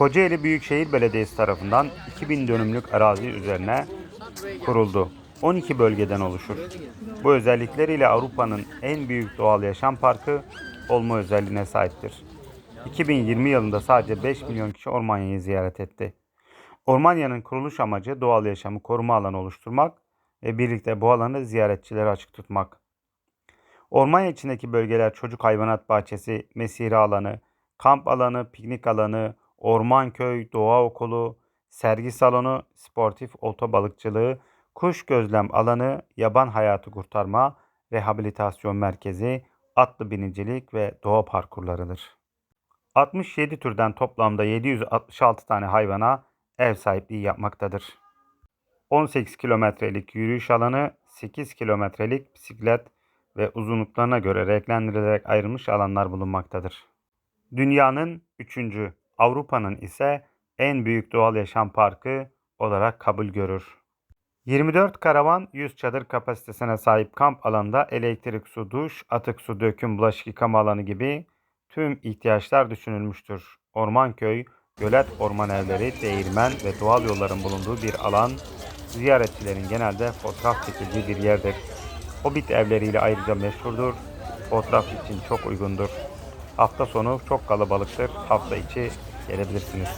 Kocaeli Büyükşehir Belediyesi tarafından 2000 dönümlük arazi üzerine kuruldu. 12 bölgeden oluşur. Bu özellikleriyle Avrupa'nın en büyük doğal yaşam parkı olma özelliğine sahiptir. 2020 yılında sadece 5 milyon kişi Ormanya'yı ziyaret etti. Ormanya'nın kuruluş amacı doğal yaşamı koruma alanı oluşturmak ve birlikte bu alanı ziyaretçilere açık tutmak. Ormanya içindeki bölgeler çocuk hayvanat bahçesi, mesire alanı, kamp alanı, piknik alanı, orman köy, doğa okulu, sergi salonu, sportif olta balıkçılığı, kuş gözlem alanı, yaban hayatı kurtarma, rehabilitasyon merkezi, atlı binicilik ve doğa parkurlarıdır. 67 türden toplamda 766 tane hayvana ev sahipliği yapmaktadır. 18 kilometrelik yürüyüş alanı, 8 kilometrelik bisiklet ve uzunluklarına göre renklendirilerek ayrılmış alanlar bulunmaktadır. Dünyanın 3. Avrupa'nın ise en büyük doğal yaşam parkı olarak kabul görür. 24 karavan 100 çadır kapasitesine sahip kamp alanında elektrik, su, duş, atık su, döküm, bulaşık yıkama alanı gibi tüm ihtiyaçlar düşünülmüştür. Ormanköy, gölet orman evleri, değirmen ve doğal yolların bulunduğu bir alan ziyaretçilerin genelde fotoğraf çekildiği bir yerdir. Hobbit evleriyle ayrıca meşhurdur. Fotoğraf için çok uygundur. Hafta sonu çok kalabalıktır. Hafta içi gelebilirsiniz.